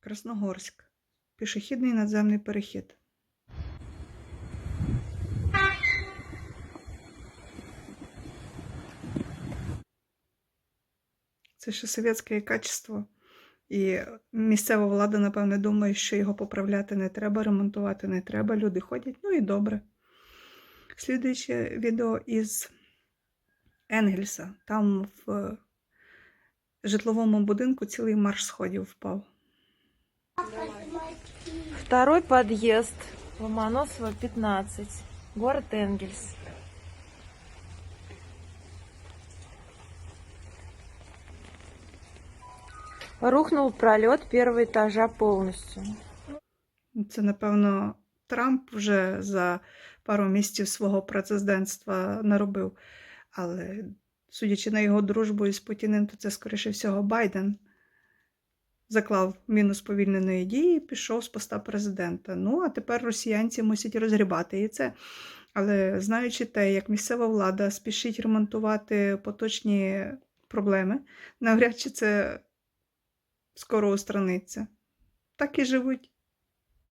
Красногорськ. Пішохідний надземний перехід. Це ще совєтське качество. І місцева влада, напевне, думає, що його поправляти не треба, ремонтувати не треба. Люди ходять, ну і добре. Слідуюче відео із Енгельса. Там в житловому будинку цілий марш сходів впав. Второй подъезд. Ломоносова, 15. Город Энгельс. Рухнул пролет первого этажа полностью. Це, напевно, Трамп вже за пару місяців свого президентства наробив. Але, судячи на його дружбу із Путіним, то це, скоріше всього, Байден заклав міну сповільненої дії пішов з поста президента. Ну, а тепер росіянці мусять розгрібати і це. Але знаючи те, як місцева влада спішить ремонтувати поточні проблеми, навряд чи це скоро устраниться. Так і живуть.